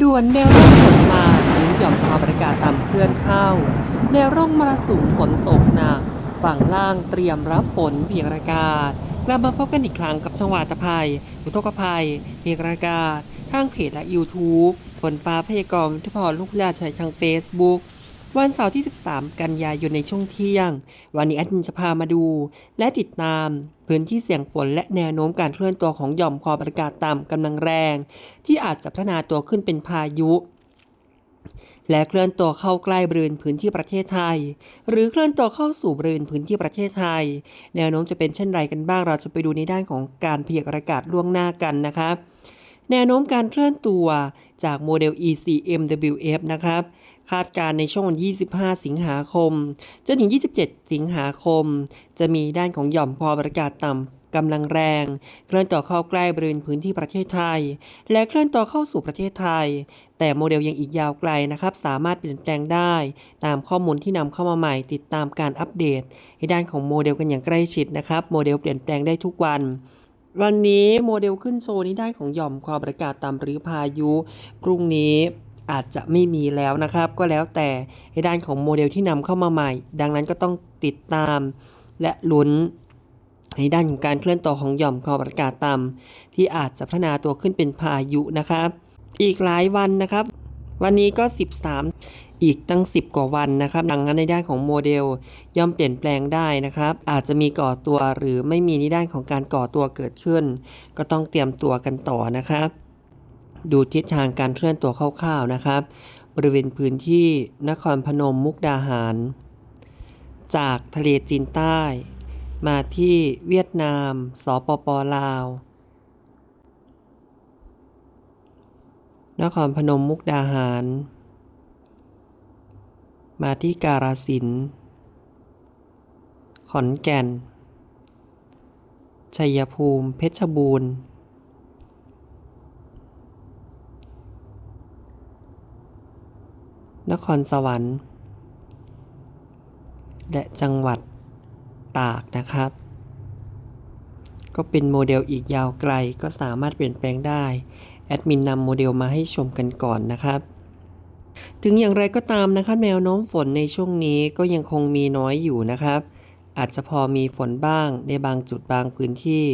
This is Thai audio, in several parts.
ด่วนแนวร่องฝนมาหรือหย่อมความกดอากาศต่ำเคลื่อนเข้า แนวร่องมรสุมฝนตกหนัก ฝั่งล่างเตรียมรับฝนเพียงอากาศกลับมาพบกันอีกครั้งกับช่องวาตภัยอุทกภัยเพียงอากาศทางเพจและ YouTube ฝนฟ้าพยากรณ์ที่พรลูกยาชัยทาง Facebook วันเสาร์ที่ 13 กันยายนในช่วงเที่ยง วันนี้แอดมินจะพามาดู และติดตามพื้นที่เสี่ยงฝนและแนวโน้มการเคลื่อนตัวของหย่อมความกดอากาศต่ำกำลังแรง ที่อาจจะพัฒนาตัวขึ้นเป็นพายุ และเคลื่อนตัวเข้าใกล้บริเวณพื้นที่ประเทศไทย หรือเคลื่อนตัวเข้าสู่บริเวณพื้นที่ประเทศไทย แนวโน้มจะเป็นเช่นไรกันบ้างเราจะไปดูในด้านของการพยากรณ์อากาศล่วงหน้ากันนะครับ แนวโน้มการเคลื่อนตัวจากโมเดล ECMWF นะครับ คาดการณ์ในช่วง 25 สิงหาคม จนถึง 27 สิงหาคม จะมีด้านของหย่อมความกดอากาศต่ำกำลังแรง เคลื่อนตัวเข้าใกล้บริเวณพื้นที่ประเทศไทย และเคลื่อนตัวเข้าสู่ประเทศไทย แต่โมเดลยังอีกยาวไกลนะครับ สามารถเปลี่ยนแปลงได้ ตามข้อมูลที่นำเข้ามาใหม่ ติดตามการอัปเดตในด้านของโมเดลกันอย่างใกล้ชิดนะครับ โมเดลเปลี่ยนแปลงได้ทุกวัน วันนี้โมเดลขึ้นโชว์นี้ได้ของหย่อมความกดอากาศต่ำหรือพายุ พรุ่งนี้อาจจะไม่มีแล้วนะครับ ก็แล้วแต่ในด้านของโมเดลที่นำเข้ามาใหม่ ดังนั้นก็ต้องติดตามและลุ้นในด้านของการเคลื่อนตัวของหย่อมความกดอากาศต่ำที่อาจจะพัฒนาตัวขึ้นเป็นพายุนะครับ อีกหลายวันนะครับ วันนี้ก็ 13 อีกตั้ง 10 กว่าวันนะครับ ดังนั้นในด้านของโมเดลย่อมเปลี่ยนแปลงได้นะครับ อาจจะมีก่อตัวหรือไม่มีในด้านของการก่อตัวเกิดขึ้น ก็ต้องเตรียมตัวกันต่อนะครับ ดูทิศทางการเคลื่อนตัวคร่าวๆนะครับ บริเวณพื้นที่นครพนมมุกดาหาร จากทะเลจีนใต้ มาที่เวียดนาม สปปลาว นครพนมมุกดาหาร มาที่การาสินธุ์ขอนแก่น ชัยภูมิ เพชรบูรณ์ นครสวรรค์ และจังหวัดตากนะครับ ก็เป็นโมเดลอีกยาวไกลก็สามารถเปลี่ยนแปลงได้ แอดมินนำโมเดลมาให้ชมกันก่อนนะครับ ถึงอย่างไรก็ตามนะครับแนวโน้มฝนในช่วงนี้ก็ยังคงมีน้อยอยู่นะครับ อาจจะพอมีฝนบ้างในบางจุดบางพื้นที่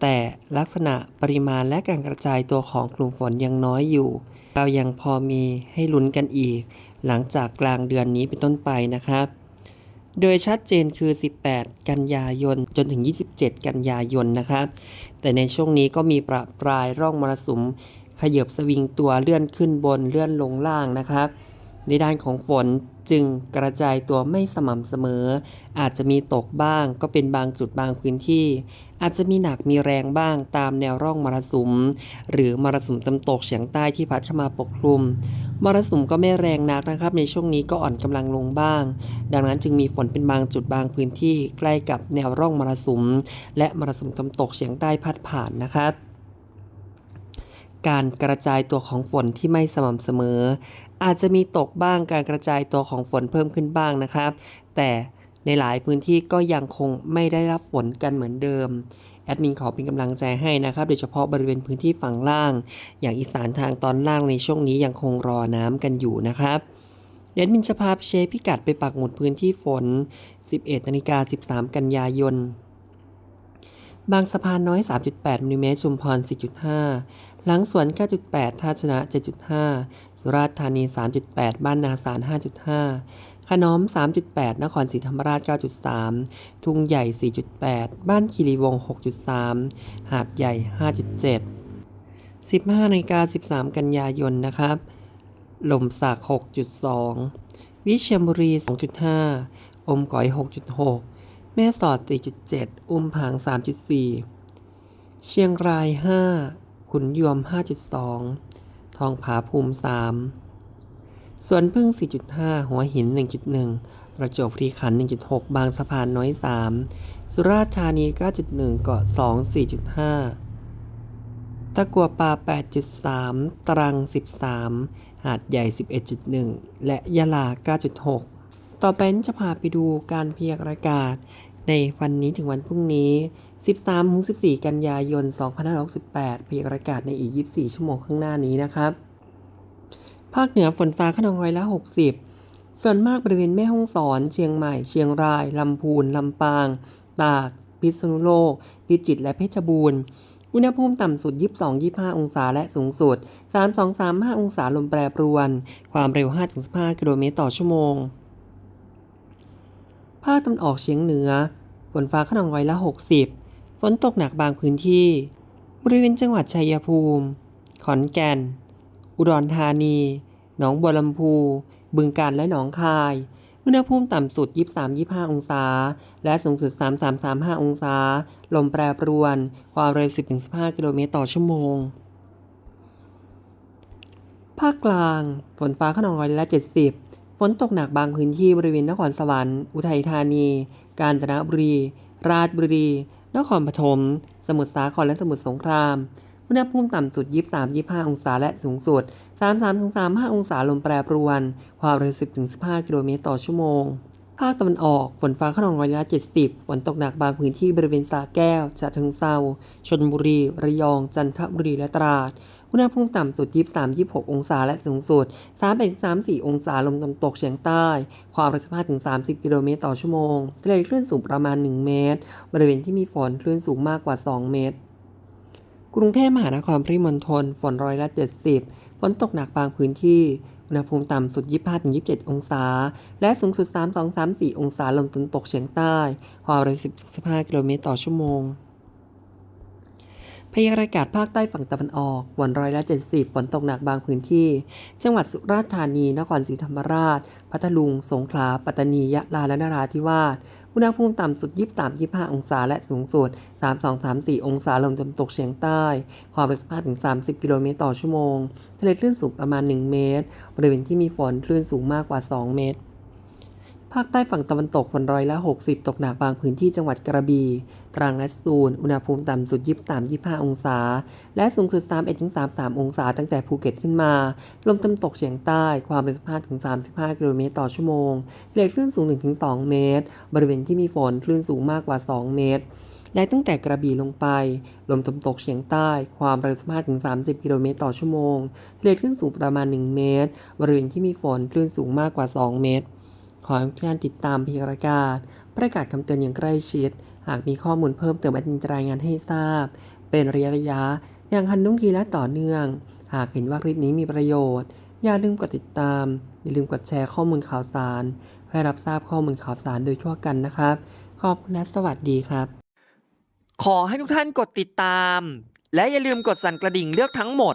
แต่ลักษณะปริมาณและการกระจายตัวของกลุ่มฝนยังน้อยอยู่ เรายังพอมีให้ลุ้นกันอีก หลังจากกลางเดือนนี้เป็นต้นไปนะครับ โดยชัดเจนคือ 18 กันยายน จนถึง 27 กันยายนนะครับแต่ในช่วงนี้ก็มีประปรายร่องมรสุมขยบสวิงตัวเลื่อนขึ้นบนเลื่อนลงล่างนะครับในด้านของฝนจึงกระจายตัวไม่สม่ำเสมอ อาจจะมีตกบ้างก็เป็นบางจุดบางพื้นที่ อาจจะมีหนักมีแรงบ้างตามแนวร่องมรสุม หรือมรสุมตะวันตกเฉียงใต้ที่พัดเข้ามาปกคลุม มรสุมก็ไม่แรงนักนะครับ ในช่วงนี้ก็อ่อนกำลังลงบ้าง ดังนั้นจึงมีฝนเป็นบางจุดบางพื้นที่ใกล้กับแนวร่องมรสุม และมรสุมตะวันตกเฉียงใต้พัดผ่านนะครับการกระจายตัวของฝนที่ไม่สม่ำเสมอ อาจจะมีตกบ้างการกระจายตัวของฝนเพิ่มขึ้นบ้างนะครับ แต่ ในหลายพื้นที่ก็ยังคงไม่ได้รับฝนกันเหมือนเดิม แอดมินขอเป็นกำลังใจให้นะครับ โดยเฉพาะบริเวณพื้นที่ฝั่งล่าง อย่างอีสานทางตอนล่างในช่วงนี้ยังคงรอน้ำกันอยู่นะครับเดี๋ยวแอดมินจะพาเชฟพิกัดไปปักหมุดพื้นที่ฝน 11นาฬิกา13 กันยายน บางสะพานน้อย 3.8มิลลิเมตรชุมพร 4.5 หลังสวน 9.8 ท่าชนะ 7.5 สุราษฎร์ธานี 3.8 บ้านนาสาร 5.5 ขนอม 3.8 นครศรีธรรมราช 9.3 ทุ่งใหญ่ 4.8 บ้านคีรีวง 6.3 หาดใหญ่ 5.7 15นาฬิกา13 กันยายน นะครับหล่มสัก 6.2 วิเชียรบุรี 2.5 อมก๋อย 6.6 แม่สอด 4.7 อุ้มผาง 3.4 เชียงราย 5 ขุนยวม 5.2 ทองผาภูมิ 3 สวนพึ่ง 4.5 หัวหิน 1.1 ประจวบคีรีขันธ์1.6 บางสะพานน้อย 3 สุราษฎร์ธานี 9.1 เกาะ 2 4.5 ตะกัวป่า 8.3 ตรัง 13 หาดใหญ่ 11.1 และยะลา 9.6 ต่อไปจะพาไปดูการพยากรณ์อากาศ ในวันนี้ถึงวันพรุ่งนี้ 13-14 กันยายน 2568เพยากรณ์อากาศในอีก 24 ชั่วโมงข้างหน้านี้นะครับ ภาคเหนือฝนฟ้าขนองร้อยละ 60 ส่วนมากบริเวณแม่ฮ่องสอน เชียงใหม่ เชียงราย ลำพูน ลำปาง ตาก พิษณุโลก พิจิตร และเพชรบูรณ์อุณหภูมิต่ำสุด 22-25 องศา และสูงสุด 32-35 องศาลมแปรปรวน ความเร็ว 5-15 กิโลเมตรต่อชั่วโมง ภาคตะวันออกเฉียงเหนือ ฝนฟ้าขนองร้อยละ 60 ฝนตกหนักบางพื้นที่ บริเวณจังหวัดชัยภูมิ ขอนแก่น อุดรธานี หนองบัวลำพู บึงกาฬและหนองคาย อุณหภูมิต่ำสุด 23-25 องศา และสูงสุด 33-35 องศา ลมแปรปรวน ความเร็ว 10-15 กิโลเมตรต่อชั่วโมงภาคกลาง ฝนฟ้าขนองร้อยละ 70 ฝนตกหนักบางพื้นที่บริเวณนครสวรรค์ อุทัยธานี กาญจนบุรี ราชบุรี นครปฐม สมุทรสาคร และสมุทรสงคราม อุณหภูมิต่ำสุด 23-25 องศาและสูงสุด 33-35 องศาลมแปรปรวน ความเร็ว 10-15 กิโลเมตรต่อชั่วโมง ภาคตะวันออกฝนฟ้าขนองร้อยละ 70 ฝนตกหนักบางพื้นที่บริเวณสระแก้วฉะเชิงเซาชลบุรี ระยอง จันทบุรี และตราด อุณหภูมิต่ำสุด 23-26 องศา และสูงสุด 3-34 องศา ลมตะวันตกเฉียงใต้ ความเร็ว15-30 กิโลเมตรต่อชั่วโมงทะเลคลื่นสูงประมาณ 1 เมตร บริเวณที่มีฝนคลื่นสูงมากกว่า 2 เมตร กรุงเทพมหานครปริมณฑลฝนร้อยละ70 ฝนตกหนักบางพื้นที่ อุณหภูมิต่ำสุด 25-27 องศา และสูงสุด 32-34 องศาลมตะวันตกเฉียงใต้ ความเร็ว10-15 กิโลเมตรต่อชั่วโมง พยากรณ์อากาศภาคใต้ฝั่งตะวันออกฝนร้อยละ 70 ฝนตกหนักบางพื้นที่ จังหวัดสุราษฎร์ธานี นครศรีธรรมราช พัทลุง สงขลา ปัตตานี ยะลา และนราธิวาส อุณหภูมิต่ำสุด 23-25 องศา และสูงสุด 32-34 องศา ลมตะวันตกเฉียงใต้ ความเร็ว15-30 กิโลเมตรต่อชั่วโมง ทะเลคลื่นสูงประมาณ 1 เมตร บริเวณที่มีฝนคลื่นสูงมากกว่า 2 เมตร ภาคใต้ฝั่งตะวันตกฝนร้อยละ 60 ตกหนักบางพื้นที่จังหวัดกระบี่ตรังและสตูลอุณหภูมิต่ำสุด 23-25 องศา และสูงสุด 31-33 องศา ตั้งแต่ภูเก็ตขึ้นมา ลมตะวันตกเฉียงใต้ความเร็ว15-35 กิโลเมตรต่อชั่วโมงเลคลื่นสูง 1-2 เมตร บริเวณที่มีฝนคลื่นสูงมากกว่า 2 เมตรและตั้งแต่กระบี่ลงไป ลมตะวันตกเฉียงใต้ ความเร็ว15-30 กิโลเมตรต่อชั่วโมงทะเลคลื่นสูงประมาณ 1 เมตร บริเวณที่มีฝนคลื่นสูงมากกว่า 2 เมตร ขอให้ทุกท่านติดตามพยารณากาศประกาศคำเตือนอย่างใกล้ชิด หากมีข้อมูลเพิ่มเติมแอดมินจะรายงานให้ทราบ เป็นระยะระยะ อย่างทันท่งทีและต่อเนื่อง หากเห็นว่าคลิปนี้มีประโยชน์ อย่าลืมกดติดตาม อย่าลืมกดแชร์ข้อมูลข่าวสาร เพื่อรับทราบข้อมูลข่าวสารโดยทั่วกันนะครับ ขอบคุณและสวัสดีครับ ขอให้ทุกท่านกดติดตาม และอย่าลืมกดสั่นกระดิ่งเลือกทั้งหมด